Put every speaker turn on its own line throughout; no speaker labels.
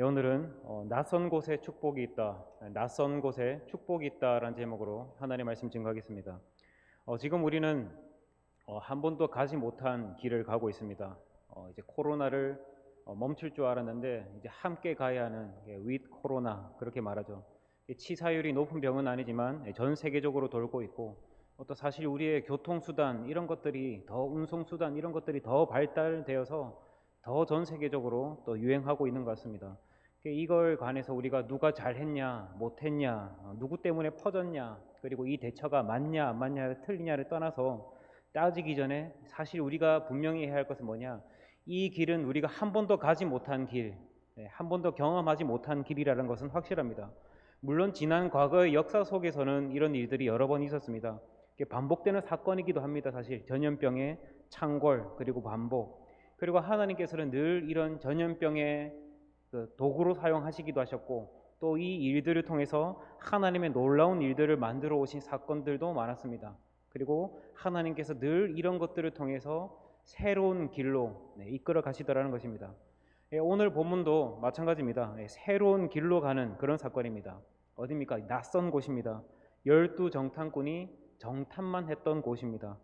네, 오늘은 어, 낯선 곳에 축복이 있다. 낯선 곳에 축복이 있다라는 제목으로 하나님의 말씀 증거하겠습니다. 어, 지금 우리는 어, 한 번도 가지 못한 길을 가고 있습니다. 어, 이제 코로나를 어, 멈출 줄 알았는데 이제 함께 가야 하는 윗 코로나 그렇게 말하죠. 이 치사율이 높은 병은 아니지만 예, 전 세계적으로 돌고 있고 어, 또 사실 우리의 교통수단 이런 것들이 더 운송수단 이런 것들이 더 발달되어서 더 전 세계적으로 또 유행하고 있는 것 같습니다. 이걸 관해서 우리가 누가 잘했냐, 못했냐, 어, 누구 때문에 퍼졌냐, 그리고 이 대처가 맞냐, 안 맞냐, 틀리냐를 떠나서 따지기 전에 사실 우리가 분명히 해야 할 것은 뭐냐? 이 길은 우리가 한 번도 가지 못한 길, 네, 한 번도 경험하지 못한 길이라는 것은 확실합니다. 물론 지난 과거의 역사 속에서는 이런 일들이 여러 번 있었습니다. 반복되는 사건이기도 합니다. 사실 전염병의 창궐 그리고 반복 그리고 하나님께서는 늘 이런 전염병의 그 도구로 사용하시기도 하셨고 또 이 일들을 통해서 하나님의 놀라운 일들을 만들어 오신 사건들도 많았습니다. 그리고 하나님께서 늘 이런 것들을 통해서 새로운 길로 네, 이끌어 가시더라는 것입니다. 예, 오늘 본문도 마찬가지입니다. 예, 새로운 길로 가는 그런 사건입니다. 어디입니까? 낯선 곳입니다. 열두 정탐꾼이 정탐만 했던 곳입니다.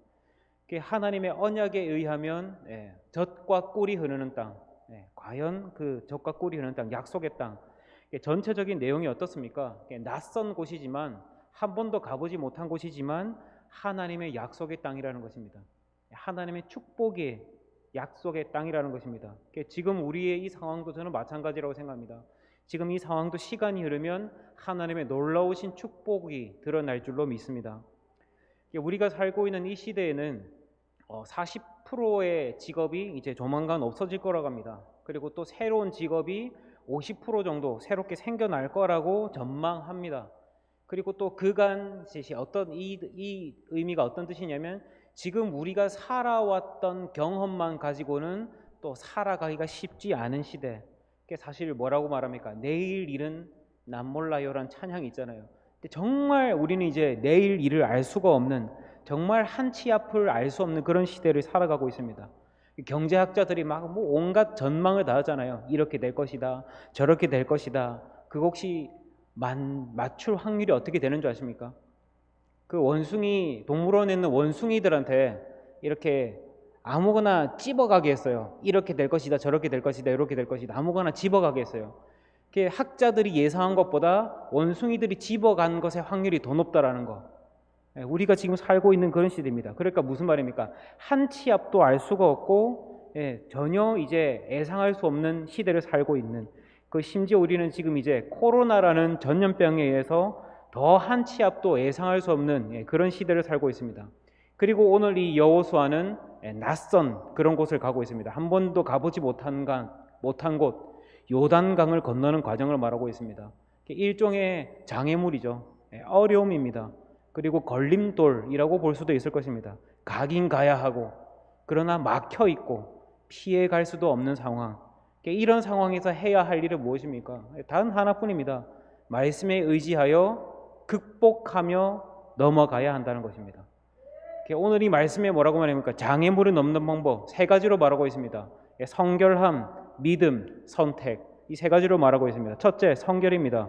하나님의 언약에 의하면 예, 젖과 꿀이 흐르는 땅, 네, 과연 그 적과 꿀이 흐르는 땅, 약속의 땅 전체적인 내용이 어떻습니까? 낯선 곳이지만 한 번도 가보지 못한 곳이지만 하나님의 약속의 땅이라는 것입니다. 하나님의 축복의 약속의 땅이라는 것입니다. 지금 우리의 이 상황도 저는 마찬가지라고 생각합니다. 지금 이 상황도 시간이 흐르면 하나님의 놀라우신 축복이 드러날 줄로 믿습니다. 우리가 살고 있는 이 시대에는 40%의 어, 직업이 이제 조만간 없어질 거라고 합니다. 그리고 또 새로운 직업이 50% 정도 새롭게 생겨날 거라고 전망합니다. 그리고 또 그간 어떤 이, 이 의미가 어떤 뜻이냐면 지금 우리가 살아왔던 경험만 가지고는 또 살아가기가 쉽지 않은 시대. 사실 뭐라고 말합니까? 내일 일은 남 몰라요란 찬양이 있잖아요. 근데 정말 우리는 이제 내일 일을 알 수가 없는 정말 한 치 앞을 알 수 없는 그런 시대를 살아가고 있습니다. 경제학자들이 막 뭐 온갖 전망을 다 하잖아요. 이렇게 될 것이다. 저렇게 될 것이다. 그 혹시 만, 맞출 확률이 어떻게 되는 줄 아십니까? 그 원숭이 동물원에 있는 원숭이들한테 이렇게 아무거나 찝어가게 했어요. 이렇게 될 것이다. 저렇게 될 것이다. 이렇게 될 것이다. 아무거나 집어가게 했어요. 학자들이 예상한 것보다 원숭이들이 집어간 것의 확률이 더 높다라는 거. 예, 우리가 지금 살고 있는 그런 시대입니다. 그러니까 무슨 말입니까? 한 치 앞도 알 수가 없고 예, 전혀 이제 예상할 수 없는 시대를 살고 있는 그 심지어 우리는 지금 이제 코로나라는 전염병에 의해서 더 한 치 앞도 예상할 수 없는 예, 그런 시대를 살고 있습니다. 그리고 오늘 이 여호수아는 예, 낯선 그런 곳을 가고 있습니다. 한 번도 가보지 못한 강, 못한 곳 요단강을 건너는 과정을 말하고 있습니다. 일종의 장애물이죠. 예, 어려움입니다. 그리고 걸림돌이라고 볼 수도 있을 것입니다. 가긴 가야 하고 그러나 막혀 있고 피해 갈 수도 없는 상황. 이런 상황에서 해야 할 일은 무엇입니까? 단 하나뿐입니다. 말씀에 의지하여 극복하며 넘어가야 한다는 것입니다. 오늘 이 말씀에 뭐라고 말합니까? 장애물을 넘는 방법 세 가지로 말하고 있습니다. 성결함, 믿음, 선택 이 세 가지로 말하고 있습니다. 첫째, 성결입니다.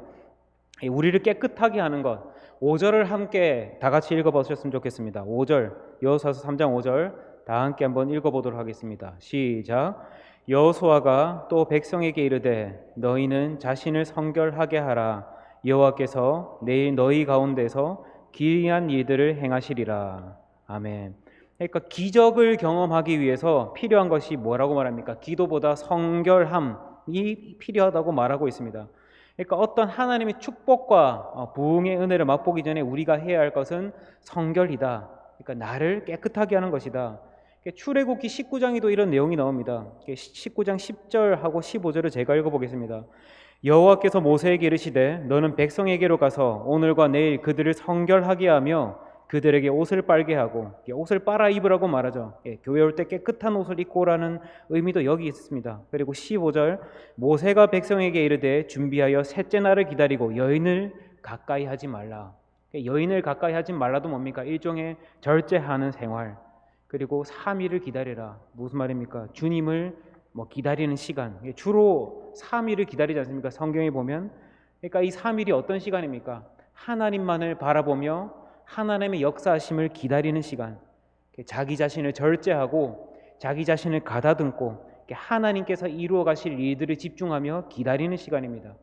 우리를 깨끗하게 하는 것. 5절을 함께 다 같이 읽어 보셨으면 좋겠습니다. 5절 여호수아서 3장 5절 다 함께 한번 읽어 보도록 하겠습니다. 시작. 여호수아가 또 백성에게 이르되 너희는 자신을 성결하게 하라. 여호와께서 내일 너희 가운데서 기이한 일들을 행하시리라. 아멘. 그러니까 기적을 경험하기 위해서 필요한 것이 뭐라고 말합니까? 기도보다 성결함이 필요하다고 말하고 있습니다. 그러니까 어떤 하나님의 축복과 어, 부흥의 은혜를 맛보기 전에 우리가 해야 할 것은 성결이다. 그러니까 나를 깨끗하게 하는 것이다. 출애굽기 19장에도 이런 내용이 나옵니다. 19장 10절하고 15절을 제가 읽어보겠습니다. 여호와께서 모세에게 이르시되 너는 백성에게로 가서 오늘과 내일 그들을 성결하게 하며 그들에게 옷을 빨게 하고 옷을 빨아 입으라고 말하죠. 예, 교회 올 때 깨끗한 옷을 입고 오라는 의미도 여기 있습니다. 그리고 15절 모세가 백성에게 이르되 준비하여 셋째 날을 기다리고 여인을 가까이 하지 말라. 예, 여인을 가까이 하지 말라도 뭡니까? 일종의 절제하는 생활. 그리고 3일을 기다리라. 무슨 말입니까? 주님을 뭐 기다리는 시간. 예, 주로 3일을 기다리지 않습니까? 성경에 보면 그러니까 이 3일이 어떤 시간입니까? 하나님만을 바라보며 하나님의 역사하심을 기다리는 시간. 자기 자신을 절제하고 자기 자신을 가다듬고 하나님께서 이루어 가실 일들을 집중하며 기다리는 시간입니다.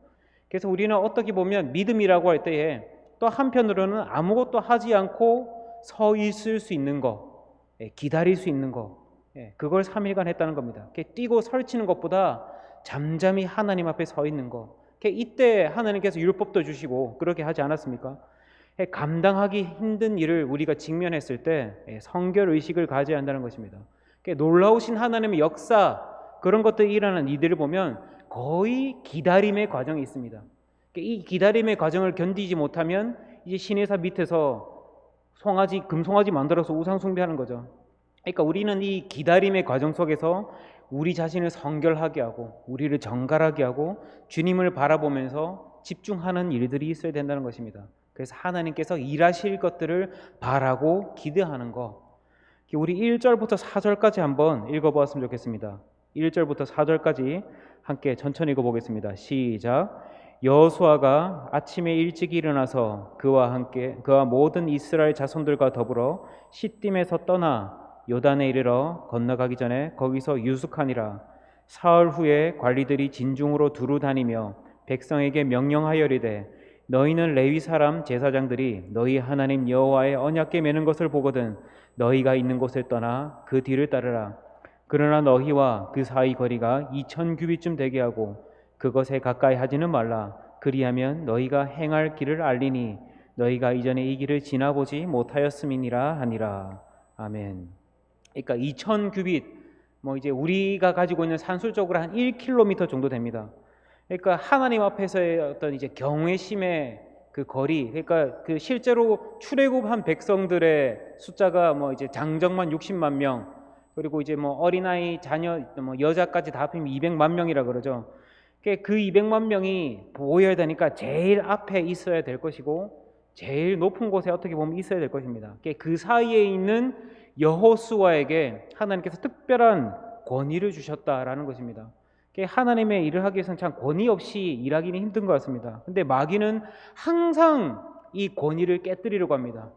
그래서 우리는 어떻게 보면 믿음이라고 할 때에 또 한편으로는 아무것도 하지 않고 서 있을 수 있는 거, 예, 기다릴 수 있는 거, 예, 그걸 3일간 했다는 겁니다. 뛰고 설치는 것보다 잠잠히 하나님 앞에 서 있는 거. 이때 하나님께서 율법도 주시고 그렇게 하지 않았습니까? 예, 감당하기 힘든 일을 우리가 직면했을 때 성결 의식을 가져야 한다는 것입니다. 놀라우신 하나님의 역사 그런 것들이 일어나는 이들을 보면 거의 기다림의 과정이 있습니다. 이 기다림의 과정을 견디지 못하면 이제 신의사 밑에서 송아지 금송아지 만들어서 우상 숭배하는 거죠. 그러니까 우리는 이 기다림의 과정 속에서 우리 자신을 성결하게 하고 우리를 정갈하게 하고 주님을 바라보면서 집중하는 일들이 있어야 된다는 것입니다. 그래서 하나님께서 일하실 것들을 바라고 기대하는 것. 우리 1절부터 4절까지 한번 읽어보았으면 좋겠습니다. 1절부터 4절까지 함께 천천히 읽어보겠습니다. 시작. 여호수아가 아침에 일찍 일어나서 그와 함께 그와 모든 이스라엘 자손들과 더불어 시딤에서 떠나 요단에 이르러 건너가기 전에 거기서 유숙하니라 사흘 후에 관리들이 진중으로 두루 다니며 백성에게 명령하여리되 너희는 레위 사람 제사장들이 너희 하나님 여호와의 언약궤 매는 것을 보거든 너희가 있는 곳을 떠나 그 뒤를 따르라 그러나 너희와 그 사이 거리가 이천 규빗쯤 되게 하고 그것에 가까이 하지는 말라 그리하면 너희가 행할 길을 알리니 너희가 이전에 이 길을 지나보지 못하였음이니라 하니라 아멘. 그러니까 2천 규빗 뭐 이제 우리가 가지고 있는 산술적으로 한 1km 정도 됩니다. 그러니까 하나님 앞에서의 어떤 이제 경외심의 그 거리, 그러니까 그 실제로 출애굽한 백성들의 숫자가 뭐 이제 장정만 60만 명, 그리고 이제 뭐 어린아이, 자녀, 뭐 여자까지 다 합치면 200만 명이라 그러죠. 그 200만 명이 보여야 되니까 제일 앞에 있어야 될 것이고 제일 높은 곳에 어떻게 보면 있어야 될 것입니다. 그 사이에 있는 여호수아에게 하나님께서 특별한 권위를 주셨다라는 것입니다. 하나님의 일을 하기 위해서는 참 권위 없이 일하기는 힘든 것 같습니다. 근데 마귀는 항상 이 권위를 깨뜨리려고 합니다.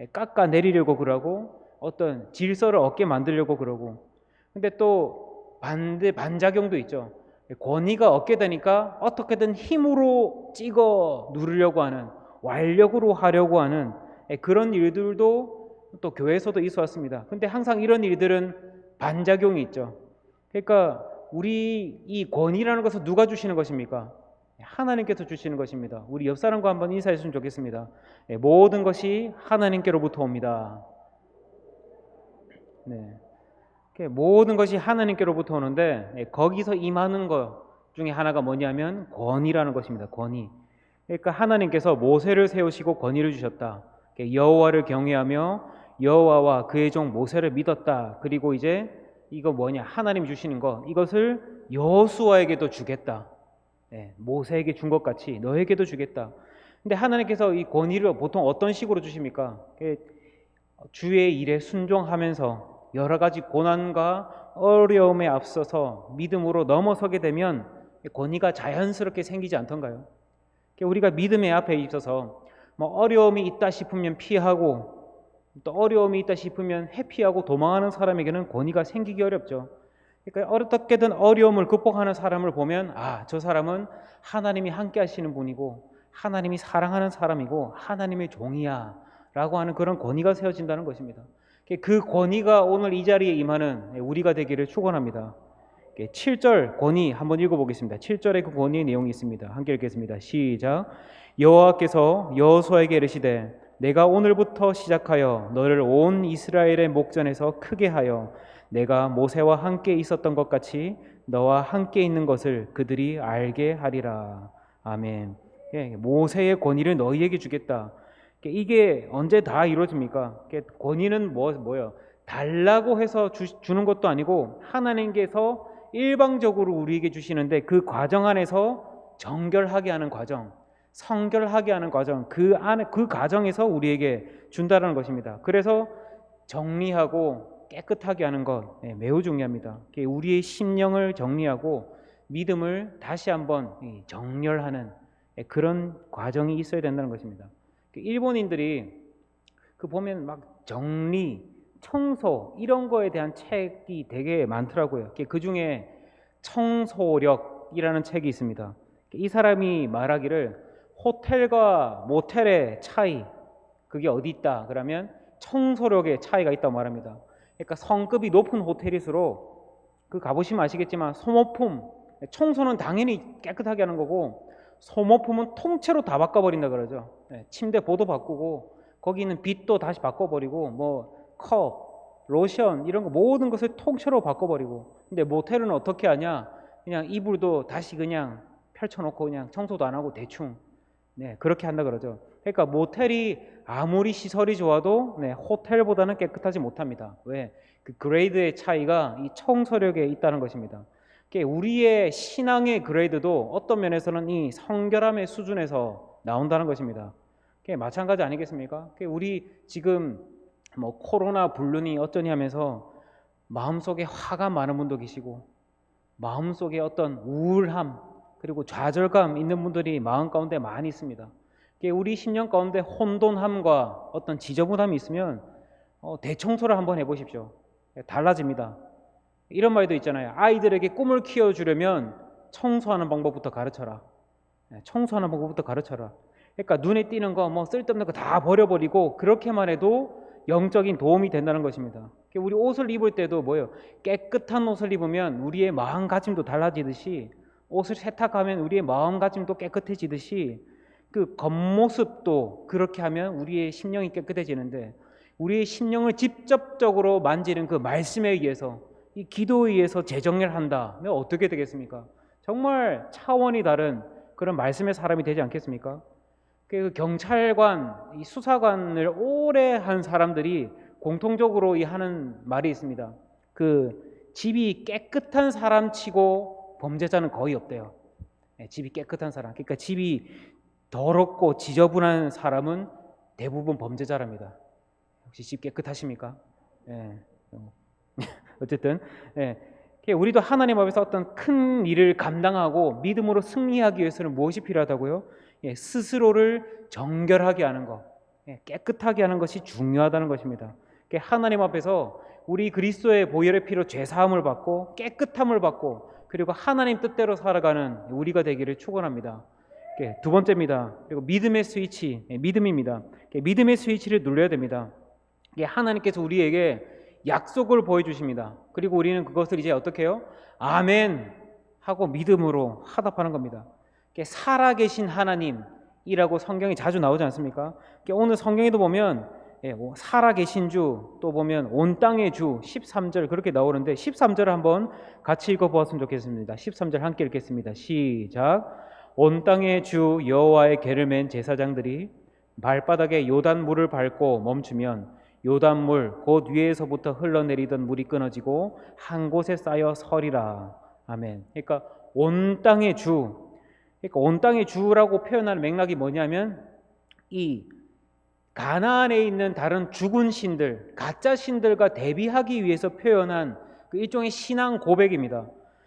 예, 깎아 내리려고 그러고 어떤 질서를 얻게 만들려고 그러고 근데 또 반대 반작용도 있죠. 권위가 얻게 되니까 어떻게든 힘으로 찍어 누르려고 하는 완력으로 하려고 하는 예, 그런 일들도 또 교회에서도 있어 왔습니다. 근데 항상 이런 일들은 반작용이 있죠. 그러니까 우리 이 권위라는 것을 누가 주시는 것입니까? 하나님께서 주시는 것입니다. 우리 옆 사람과 한번 인사했으면 좋겠습니다. 예, 모든 것이 하나님께로부터 옵니다. 네. 모든 것이 하나님께로부터 오는데 예, 거기서 임하는 것 중에 하나가 뭐냐면 권위라는 것입니다. 권위. 그러니까 하나님께서 모세를 세우시고 권위를 주셨다. 여호와를 경외하며 여호와와 그의 종 모세를 믿었다. 그리고 이제 이거 뭐냐? 하나님 주시는 거 이것을 여호수아에게도 주겠다. 네, 모세에게 준 것 같이 너에게도 주겠다. 근데 하나님께서 이 권위를 보통 어떤 식으로 주십니까? 주의 일에 순종하면서 여러 가지 고난과 어려움에 앞서서 믿음으로 넘어서게 되면 권위가 자연스럽게 생기지 않던가요? 우리가 믿음의 앞에 있어서 뭐 어려움이 있다 싶으면 피하고 또 어려움이 있다 싶으면 회피하고 도망하는 사람에게는 권위가 생기기 어렵죠. 그러니까 어떻게든 어려움을 극복하는 사람을 보면 아, 저 사람은 하나님이 함께 하시는 분이고 하나님이 사랑하는 사람이고 하나님의 종이야 라고 하는 그런 권위가 세워진다는 것입니다. 그 권위가 오늘 이 자리에 임하는 우리가 되기를 축원합니다. 7절 권위 한번 읽어보겠습니다. 7절에 그 권위의 내용이 있습니다. 함께 읽겠습니다. 시작. 여호와께서 여호수아에게 이르시되 내가 오늘부터 시작하여 너를 온 이스라엘의 목전에서 크게 하여 내가 모세와 함께 있었던 것 같이 너와 함께 있는 것을 그들이 알게 하리라. 아멘. 예, 모세의 권위를 너희에게 주겠다. 이게 언제 다 이루어집니까? 권위는 뭐 뭐요? 달라고 해서 주, 주는 것도 아니고 하나님께서 일방적으로 우리에게 주시는데 그 과정 안에서 정결하게 하는 과정. 성결하게 하는 과정 그 안에 그 과정에서 우리에게 준다는 것입니다. 그래서 정리하고 깨끗하게 하는 것 네, 매우 중요합니다. 우리의 심령을 정리하고 믿음을 다시 한번 이 정렬하는 예, 그런 과정이 있어야 된다는 것입니다. 그 일본인들이 그 보면 막 정리, 청소 이런 거에 대한 책이 되게 많더라고요. 그 중에 청소력이라는 책이 있습니다. 이 사람이 말하기를 호텔과 모텔의 차이 그게 어디 있다 그러면 청소력의 차이가 있다고 말합니다. 그러니까 성급이 높은 호텔일수록 그 가보시면 아시겠지만 소모품 청소는 당연히 깨끗하게 하는 거고 소모품은 통째로 다 바꿔버린다 그러죠. 네, 침대 보도 바꾸고 거기 있는 빛도 다시 바꿔버리고 뭐 컵, 로션 이런 거 모든 것을 통째로 바꿔버리고 근데 모텔은 어떻게 하냐? 그냥 이불도 다시 그냥 펼쳐놓고 그냥 청소도 안 하고 대충 네 그렇게 한다 그러죠. 그러니까 모텔이 아무리 시설이 좋아도 네, 호텔보다는 깨끗하지 못합니다. 왜? 그 그레이드의 차이가 이 청소력에 있다는 것입니다. 우리의 신앙의 그레이드도 어떤 면에서는 이 성결함의 수준에서 나온다는 것입니다. 마찬가지 아니겠습니까? 우리 지금 뭐 코로나 불륜이 어쩌니 하면서 마음속에 화가 많은 분도 계시고 마음속에 어떤 우울함 그리고 좌절감 있는 분들이 마음 가운데 많이 있습니다. 우리 심령 가운데 혼돈함과 어떤 지저분함이 있으면 어, 대청소를 한번 해보십시오. 달라집니다. 이런 말도 있잖아요. 아이들에게 꿈을 키워주려면 청소하는 방법부터 가르쳐라. 네, 청소하는 방법부터 가르쳐라. 그러니까 눈에 띄는 거, 뭐 쓸데없는 거 다 버려버리고 그렇게만 해도 영적인 도움이 된다는 것입니다. 우리 옷을 입을 때도 뭐예요? 깨끗한 옷을 입으면 우리의 마음가짐도 달라지듯이 옷을 세탁하면 우리의 마음가짐도 깨끗해지듯이 그 겉모습도 그렇게 하면 우리의 심령이 깨끗해지는데 우리의 심령을 직접적으로 만지는 그 말씀에 의해서 이 기도에 의해서 재정렬 한다면 어떻게 되겠습니까? 정말 차원이 다른 그런 말씀의 사람이 되지 않겠습니까? 그 경찰관, 이 수사관을 오래 한 사람들이 공통적으로 이 하는 말이 있습니다. 그 집이 깨끗한 사람 치고 범죄자는 거의 없대요. 네, 집이 깨끗한 사람. 그러니까 집이 더럽고 지저분한 사람은 대부분 범죄자랍니다. 혹시 집 깨끗하십니까? 예. 어쨌든 예. 우리도 하나님 앞에서 어떤 큰 일을 감당하고 믿음으로 승리하기 위해서는 무엇이 필요하다고요? 예, 스스로를 정결하게 하는 것, 예, 깨끗하게 하는 것이 중요하다는 것입니다. 하나님 앞에서 우리 그리스도의 보혈의 피로 죄 사함을 받고 깨끗함을 받고 그리고 하나님 뜻대로 살아가는 우리가 되기를 축원합니다. 두 번째입니다. 그리고 믿음의 스위치, 예, 믿음입니다. 믿음의 스위치를 눌러야 됩니다. 하나님께서 우리에게 약속을 보여주십니다. 그리고 우리는 그것을 이제 어떻게 해요? 아멘 하고 믿음으로 화답하는 겁니다. 살아계신 하나님이라고 성경이 자주 나오지 않습니까? 오늘 성경에도 보면 살아계신 주, 또 보면 온 땅의 주 13절 그렇게 나오는데 13절을 한번 같이 읽어보았으면 좋겠습니다. 13절 함께 읽겠습니다. 시작. 온 땅의 주 여호와의 개를 맨 제사장들이 발바닥에 요단 물을 밟고 멈추면 요단 물 곧 위에서부터 흘러내리던 물이 끊어지고 한 곳에 쌓여 서리라. 아멘. 그러니까 온 땅의 주. 그러니까 온 땅의 주라고 표현하는 맥락이 뭐냐면 이 가나안에 있는 다른 죽은 신들, 가짜 신들과 대비하기 위해서 표현한 그 일종의 신앙 고백입니다.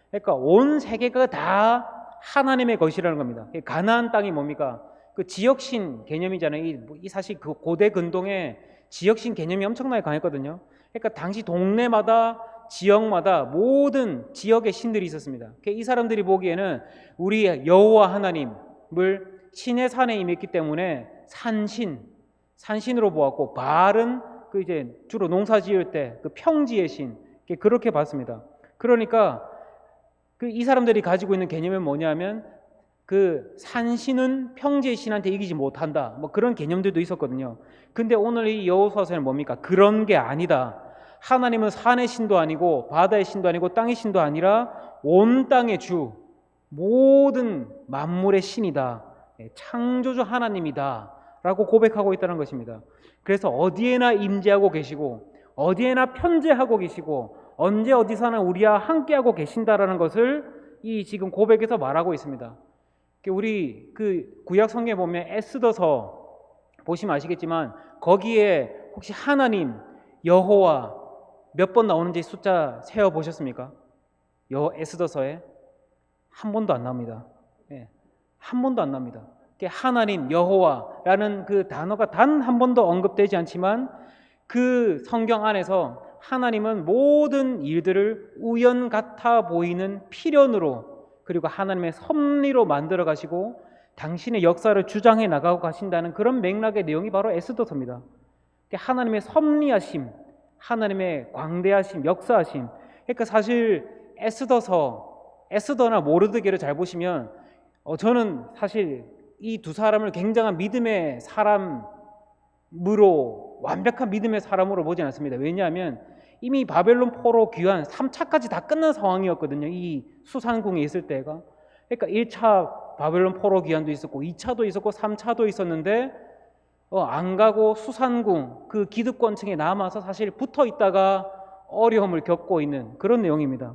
그러니까 온 세계가 다 하나님의 것이라는 겁니다. 가나안 땅이 뭡니까? 그 지역신 개념이잖아요. 이, 뭐, 이 사실 그 고대 근동에 지역신 개념이 엄청나게 강했거든요. 그러니까 당시 동네마다 지역마다 모든 지역의 신들이 있었습니다. 그러니까 이 사람들이 보기에는 우리 여호와 하나님을 신의 산에 임했기 때문에 산신, 산신으로 보았고 바알은 그 이제 주로 농사 지을 때 그 평지의 신 그렇게 봤습니다. 그러니까 그 이 사람들이 가지고 있는 개념은 뭐냐면 그 산신은 평지의 신한테 이기지 못한다. 뭐 그런 개념들도 있었거든요. 근데 오늘 이 여호수아서는 뭡니까? 그런 게 아니다. 하나님은 산의 신도 아니고 바다의 신도 아니고 땅의 신도 아니라 온 땅의 주 모든 만물의 신이다. 예, 창조주 하나님이다. 라고 고백하고 있다는 것입니다. 그래서 어디에나 임재하고 계시고 어디에나 편재하고 계시고 언제 어디서나 우리와 함께하고 계신다라는 것을 이 지금 고백에서 말하고 있습니다. 우리 그 구약 성경에 보면 에스더서 보시면 아시겠지만 거기에 혹시 하나님 여호와 몇 번 나오는지 숫자 세어 보셨습니까? 여 에스더서에
한 번도 안 나옵니다. 예, 한 번도 안 나옵니다. 하나님 여호와라는 그 단어가 단 한 번도 언급되지 않지만 그 성경 안에서 하나님은 모든 일들을 우연 같아 보이는 필연으로 그리고 하나님의 섭리로 만들어 가시고 당신의 역사를 주장해 나가고 가신다는 그런 맥락의 내용이 바로 에스더서입니다. 하나님의 섭리하심, 하나님의 광대하심, 역사하심. 그러니까 사실 에스더서, 에스더나 모르드게를 잘 보시면 어, 저는 사실 이 두 사람을 굉장한 믿음의 사람으로 완벽한 믿음의 사람으로 보지 않습니다. 왜냐하면 이미 바벨론 포로 귀환 3차까지 다 끝난 상황이었거든요. 이 수산궁에 있을 때가. 그러니까 1차 바벨론 포로 귀환도 있었고 2차도 있었고 3차도 있었는데 어, 안 가고 수산궁 그 기득권층에 남아서 사실 붙어 있다가 어려움을 겪고 있는 그런 내용입니다.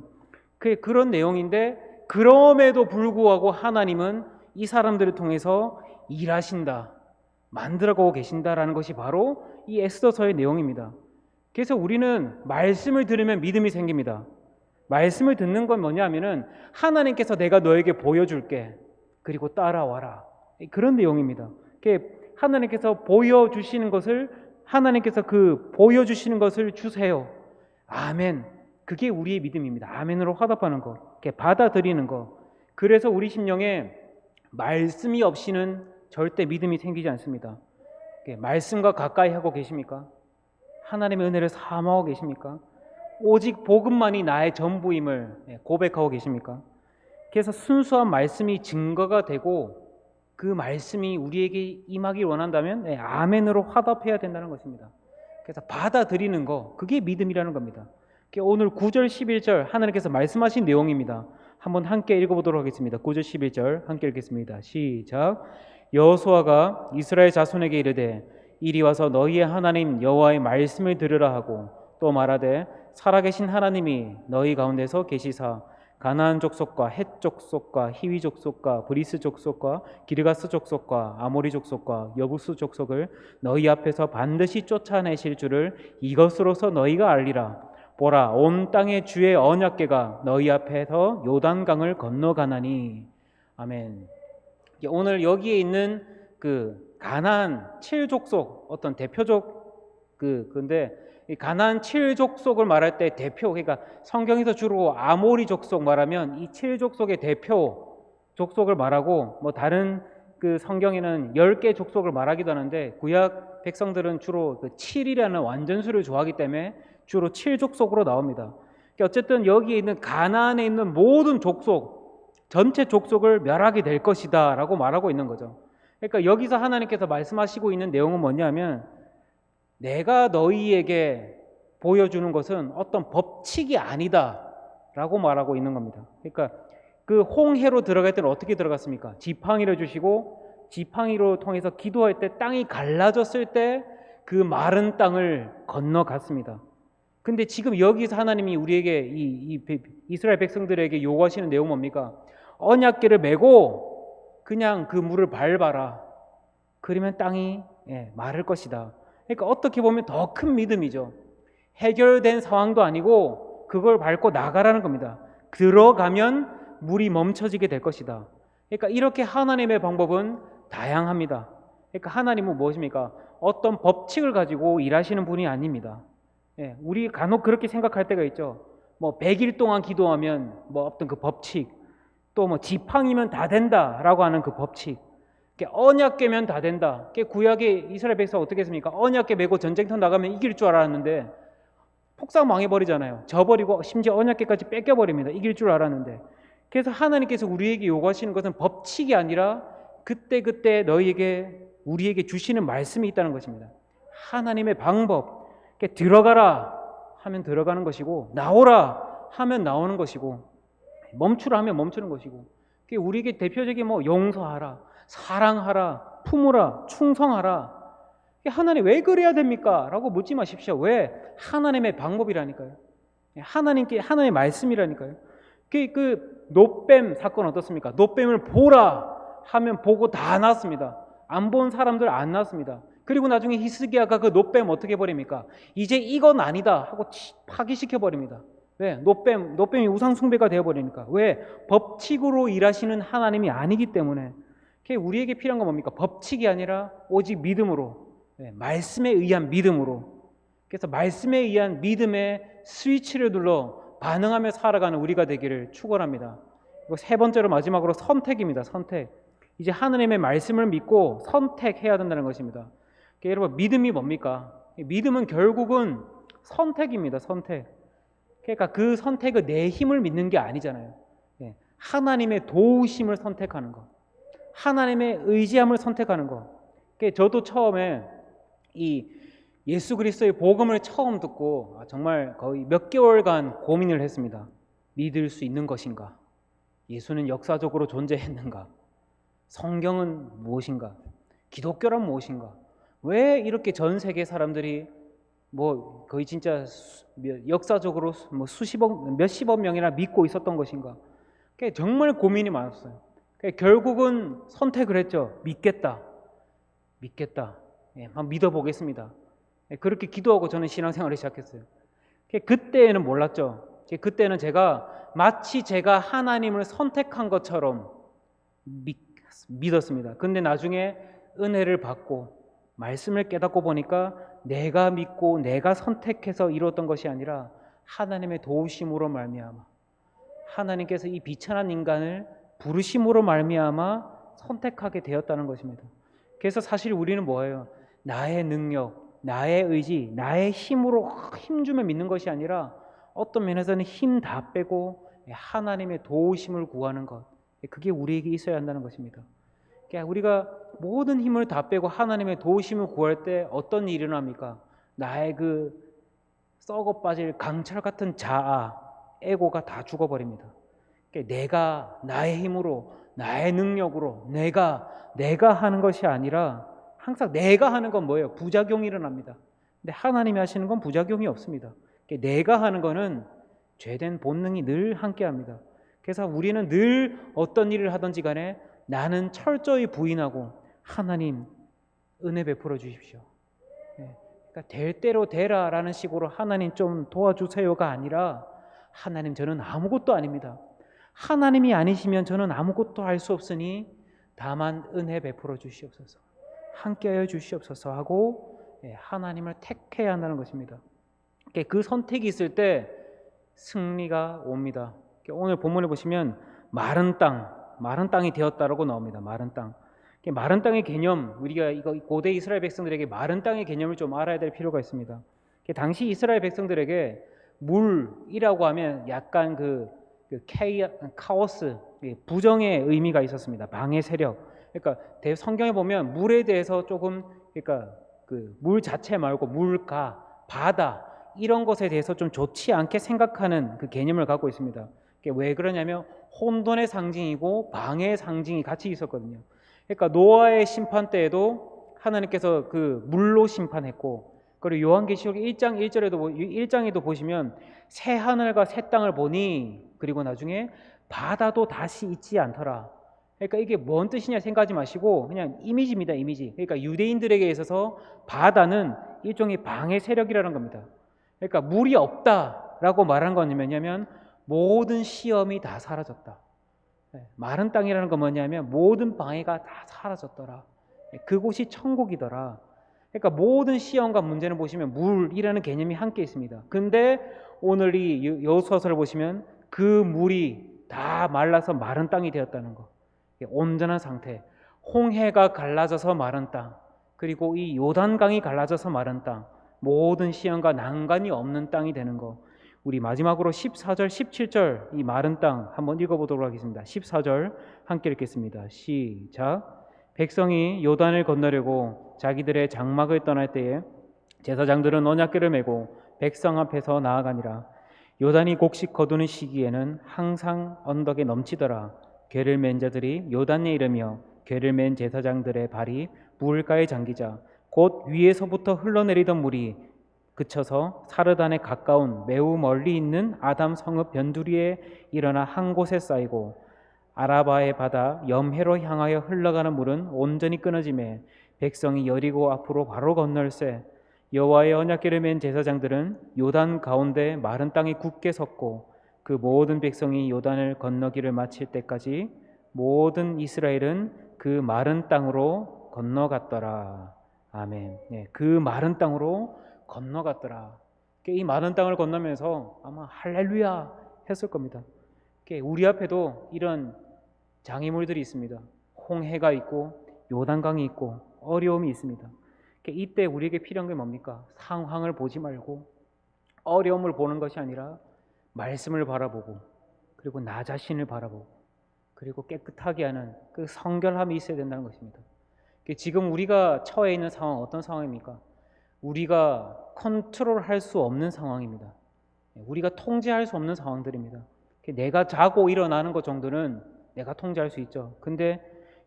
그 그런 내용인데 그럼에도 불구하고 하나님은 이 사람들을 통해서 일하신다, 만들어가고 계신다라는 것이 바로 이 에스더서의 내용입니다. 그래서 우리는 말씀을 들으면 믿음이 생깁니다. 말씀을 듣는 건 뭐냐면은 하나님께서 내가 너에게 보여줄게 그리고 따라와라 그런 내용입니다. 하나님께서 보여주시는 것을 하나님께서 그 보여주시는 것을 주세요. 아멘. 그게 우리의 믿음입니다. 아멘으로 화답하는 거, 이렇게 받아들이는 거. 그래서 우리 심령에 말씀이 없이는 절대 믿음이 생기지 않습니다. 말씀과 가까이 하고 계십니까? 하나님의 은혜를 사모하고 계십니까? 오직 복음만이 나의 전부임을 예, 고백하고 계십니까? 그래서 순수한 말씀이 증거가 되고 그 말씀이 우리에게 임하기 원한다면 네, 아멘으로 화답해야 된다는 것입니다. 그래서 받아들이는 거 그게 믿음이라는 겁니다. 오늘 9절 11절 하나님께서 말씀하신 내용입니다. 한번 함께 읽어보도록 하겠습니다. 9절 11절 함께 읽겠습니다. 시작. 여호수아가 이스라엘 자손에게 이르되 이리 와서 너희의 하나님 여호와의 말씀을 들으라 하고 또 말하되 살아계신 하나님이 너희 가운데서 계시사 가나안 족속과 헷 족속과 히위 족속과 브리스 족속과 기르가스 족속과 아모리 족속과 여부스 족속을 너희 앞에서 반드시 쫓아내실 줄을 이것으로서 너희가 알리라 보라 온 땅의 주의 언약궤가 너희 앞에서 요단강을 건너가나니 아멘. 오늘 여기에 있는 그 가나안 7족속 어떤 대표적 그 근데 이 가나안 7족속을 말할 때 대표 그러니까 성경에서 주로 아모리 족속 말하면 이 7족속의 대표 족속을 말하고 뭐 다른 그 성경에는 10개 족속을 말하기도 하는데 구약 백성들은 주로 그 7이라는 완전수를 좋아하기 때문에 주로 7족속으로 나옵니다. 그러니까 어쨌든 여기에 있는 가나안에 있는 모든 족속 전체 족속을 멸하게 될 것이다 라고 말하고 있는 거죠. 그러니까 여기서 하나님께서 말씀하시고 있는 내용은 뭐냐면 내가 너희에게 보여주는 것은 어떤 법칙이 아니다 라고 말하고 있는 겁니다. 그러니까 그 홍해로 들어갈 때는 어떻게 들어갔습니까? 지팡이를 주시고 지팡이로 통해서 기도할 때 땅이 갈라졌을 때 그 마른 땅을 건너갔습니다. 근데 지금 여기서 하나님이 우리에게 이, 이 이스라엘 백성들에게 요구하시는 내용 뭡니까? 언약계를 메고 그냥 그 물을 밟아라. 그러면 땅이 예, 마를 것이다. 그러니까 어떻게 보면 더 큰 믿음이죠. 해결된 상황도 아니고 그걸 밟고 나가라는 겁니다. 들어가면 물이 멈춰지게 될 것이다. 그러니까 이렇게 하나님의 방법은 다양합니다. 그러니까 하나님은 무엇입니까? 어떤 법칙을 가지고 일하시는 분이 아닙니다. 예, 우리 간혹 그렇게 생각할 때가 있죠. 뭐 100일 동안 기도하면 뭐 어떤 그 법칙, 또 뭐 지팡이면 다 된다라고 하는 그 법칙. 언약 깨면 다 된다. 구약의 이스라엘 백성 어떻게 했습니까? 언약 깨 메고 전쟁터 나가면 이길 줄 알았는데 폭삭 망해버리잖아요. 져버리고 심지어 언약 깨까지 뺏겨버립니다. 이길 줄 알았는데. 그래서 하나님께서 우리에게 요구하시는 것은 법칙이 아니라 그때 그때 너희에게 우리에게 주시는 말씀이 있다는 것입니다. 하나님의 방법. 들어가라 하면 들어가는 것이고 나오라 하면 나오는 것이고 멈추라 하면 멈추는 것이고 우리에게 대표적인 뭐 용서하라 사랑하라, 품으라, 충성하라. 하나님 왜 그래야 됩니까? 라고 묻지 마십시오. 왜? 하나님의 방법이라니까요. 하나님께 하나님의 말씀이라니까요. 그, 그 노뱀 사건 어떻습니까? 노뱀을 보라 하면 보고 다 났습니다. 안 본 사람들 안 났습니다. 그리고 나중에 히스기야가 그 노뱀 어떻게 버립니까? 이제 이건 아니다 하고 파기시켜 버립니다. 왜? 노뱀, 노뱀이 우상 숭배가 되어버리니까. 왜? 법칙으로 일하시는 하나님이 아니기 때문에. 그게 우리에게 필요한 건 뭡니까? 법칙이 아니라 오직 믿음으로. 네, 말씀에 의한 믿음으로. 그래서 말씀에 의한 믿음의 스위치를 눌러 반응하며 살아가는 우리가 되기를 축원합니다. 세 번째로 마지막으로 선택입니다. 선택. 이제 하나님의 말씀을 믿고 선택해야 된다는 것입니다. 그러니까 여러분 믿음이 뭡니까? 믿음은 결국은 선택입니다. 선택. 그러니까 그 선택은 내 힘을 믿는 게 아니잖아요. 예, 하나님의 도우심을 선택하는 것, 하나님의 의지함을 선택하는 것. 그러니까 저도 처음에 이 예수 그리스도의 복음을 처음 듣고 아, 정말 거의 몇 개월간 고민을 했습니다. 믿을 수 있는 것인가? 예수는 역사적으로 존재했는가? 성경은 무엇인가? 기독교란 무엇인가? 왜 이렇게 전 세계 사람들이 뭐 거의 진짜 역사적으로 수- 뭐 수십억 몇십억 명이나 믿고 있었던 것인가? 그게 정말 고민이 많았어요. 결국은 선택을 했죠. 믿겠다. 믿겠다. 예, 한번 믿어보겠습니다. 예, 그렇게 기도하고 저는 신앙생활을 시작했어요. 그때는 몰랐죠. 그때는 제가 마치 제가 하나님을 선택한 것처럼 믿, 믿었습니다. 근데 나중에 은혜를 받고 말씀을 깨닫고 보니까 내가 믿고 내가 선택해서 이루었던 것이 아니라 하나님의 도우심으로 말미암아 하나님께서 이 비천한 인간을 부르심으로 말미암아 선택하게 되었다는 것입니다. 그래서 사실 우리는 뭐예요? 나의 능력, 나의 의지, 나의 힘으로 힘주며 믿는 것이 아니라 어떤 면에서는 힘 다 빼고 하나님의 도우심을 구하는 것. 그게 우리에게 있어야 한다는 것입니다. 그러니까 우리가 모든 힘을 다 빼고 하나님의 도우심을 구할 때 어떤 일이 일어납니까? 나의 그 썩어 빠질 강철 같은 자아, 에고가 다 죽어버립니다. 그러니까 내가 나의 힘으로, 나의 능력으로, 내가 내가 하는 것이 아니라 항상 내가 하는 건 뭐예요? 부작용이 일어납니다. 근데 하나님이 하시는 건 부작용이 없습니다. 그러니까 내가 하는 거는 죄된 본능이 늘 함께합니다. 그래서 우리는 늘 어떤 일을 하든지 간에 나는 철저히 부인하고 하나님 은혜 베풀어 주십시오. 예, 그러니까 될 대로 되라라는 식으로 하나님 좀 도와주세요가 아니라 하나님 저는 아무것도 아닙니다. 하나님이 아니시면 저는 아무것도 할 수 없으니 다만 은혜 베풀어 주시옵소서. 함께하여 주시옵소서 하고 예, 하나님을 택해야 한다는 것입니다. 그 선택이 있을 때 승리가 옵니다. 오늘 본문에 보시면 마른 땅, 마른 땅이 되었다라고 나옵니다. 마른 땅. 마른 땅의 개념, 우리가 이거 고대 이스라엘 백성들에게 마른 땅의 개념을 좀 알아야 될 필요가 있습니다. 당시 이스라엘 백성들에게 물이라고 하면 약간 그, 그 카오스, 예, 부정의 의미가 있었습니다. 방해 세력. 그러니까 대- 성경에 보면 물에 대해서 조금 그러니까 그 물 자체 말고 물가, 바다 이런 것에 대해서 좀 좋지 않게 생각하는 그 개념을 갖고 있습니다. 왜 그러냐면 혼돈의 상징이고 방해의 상징이 같이 있었거든요. 그러니까 노아의 심판 때에도 하나님께서 그 물로 심판했고 그리고 요한계시록 1장 1절에도 1장에도 보시면 새 하늘과 새 땅을 보니 그리고 나중에 바다도 다시 있지 않더라. 그러니까 이게 뭔 뜻이냐 생각하지 마시고 그냥 이미지입니다, 이미지. 그러니까 유대인들에게 있어서 바다는 일종의 방해 세력이라는 겁니다. 그러니까 물이 없다라고 말한 건 뭐냐면 모든 시험이 다 사라졌다. 네, 마른 땅이라는 건 뭐냐면 모든 방해가 다 사라졌더라. 네, 그곳이 천국이더라. 그러니까 모든 시험과 문제는 보시면 물이라는 개념이 함께 있습니다. 근데 오늘 이 여호수아서를 보시면 그 물이 다 말라서 마른 땅이 되었다는 거. 온전한 상태. 홍해가 갈라져서 마른 땅. 그리고 이 요단강이 갈라져서 마른 땅. 모든 시험과 난관이 없는 땅이 되는 거. 우리 마지막으로 14절, 17절 이 마른 땅 한번 읽어보도록 하겠습니다. 14절 함께 읽겠습니다. 시작. 백성이 요단을 건너려고 자기들의 장막을 떠날 때에 제사장들은 언약궤를 메고 백성 앞에서 나아가니라. 요단이 곡식 거두는 시기에는 항상 언덕에 넘치더라. 궤를 맨 자들이 요단에 이르며 궤를 맨 제사장들의 발이 물가에 잠기자 곧 위에서부터 흘러내리던 물이 그쳐서 사르단에 가까운 매우 멀리 있는 아담 성읍 변두리에 일어나 한 곳에 쌓이고 아라바의 바다 염해로 향하여 흘러가는 물은 온전히 끊어짐에 백성이 여리고 앞으로 바로 건널새 여호와의 언약궤를 맨 제사장들은 요단 가운데 마른 땅에 굳게 섰고 그 모든 백성이 요단을 건너기를 마칠 때까지 모든 이스라엘은 그 마른 땅으로 건너갔더라. 아멘. 네, 그 마른 땅으로 건너갔더라. 이 마른 땅을 건너면서 아마 할렐루야 했을 겁니다. 우리 앞에도 이런 장애물들이 있습니다. 홍해가 있고 요단강이 있고 어려움이 있습니다. 이때 우리에게 필요한 게 뭡니까? 상황을 보지 말고 어려움을 보는 것이 아니라 말씀을 바라보고 그리고 나 자신을 바라보고 그리고 깨끗하게 하는 그 성결함이 있어야 된다는 것입니다. 지금 우리가 처해 있는 상황 어떤 상황입니까? 우리가 컨트롤할 수 없는 상황입니다. 우리가 통제할 수 없는 상황들입니다. 내가 자고 일어나는 것 정도는 내가 통제할 수 있죠. 근데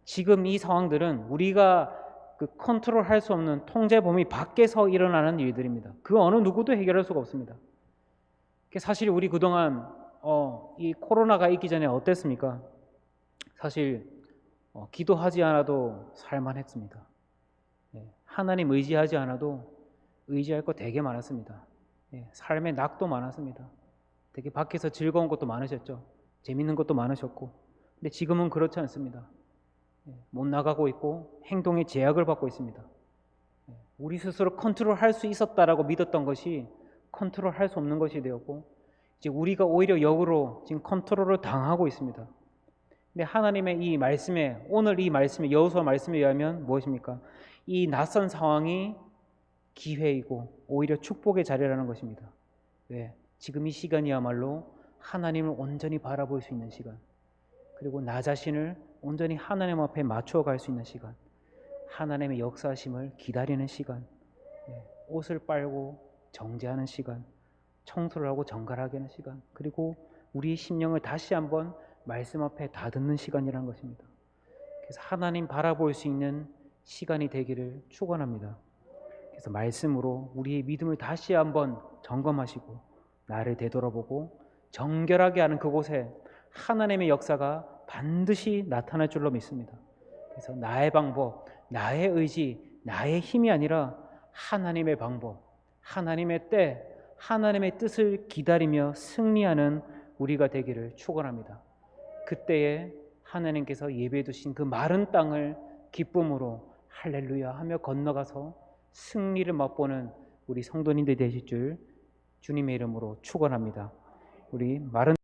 지금 이 상황들은 우리가 그 컨트롤할 수 없는 통제 범위 밖에서 일어나는 일들입니다. 그 어느 누구도 해결할 수가 없습니다. 사실 우리 그동안 어, 이 코로나가 있기 전에 어땠습니까? 사실 어, 기도하지 않아도 살만했습니다. 네, 하나님 의지하지 않아도 의지할 거 되게 많았습니다. 네, 삶의 낙도 많았습니다. 되게 밖에서 즐거운 것도 많으셨죠. 재밌는 것도 많으셨고. 근데 지금은 그렇지 않습니다. 네, 못 나가고 있고 행동에 제약을 받고 있습니다. 네, 우리 스스로 컨트롤할 수 있었다라고 믿었던 것이 컨트롤할 수 없는 것이 되었고 이제 우리가 오히려 역으로 지금 컨트롤을 당하고 있습니다. 근데 하나님의 이 말씀에 오늘 이 말씀에 여호수아 말씀에 의하면 무엇입니까? 이 낯선 상황이 기회이고 오히려 축복의 자리라는 것입니다. 왜? 지금 이 시간이야말로 하나님을 온전히 바라볼 수 있는 시간. 그리고 나 자신을 온전히 하나님 앞에 맞추어 갈 수 있는 시간. 하나님의 역사심을 기다리는 시간. 예, 옷을 빨고 정제하는 시간. 청소를 하고 정갈하게 하는 시간. 그리고 우리의 심령을 다시 한번 말씀 앞에 다듬는 시간이라는 것입니다. 그래서 하나님 바라볼 수 있는 시간이 되기를 축원합니다. 그래서 말씀으로 우리의 믿음을 다시 한번 점검하시고 나를 되돌아보고 정결하게 하는 그곳에 하나님의 역사가 반드시 나타날 줄로 믿습니다. 그래서 나의 방법, 나의 의지, 나의 힘이 아니라 하나님의 방법, 하나님의 때, 하나님의 뜻을 기다리며 승리하는 우리가 되기를 축원합니다. 그때에 하나님께서 예배해 두신 그 마른 땅을 기쁨으로 할렐루야 하며 건너가서 승리를 맛보는 우리 성도님들 되실 줄 주님의 이름으로 축원합니다. 우리 마른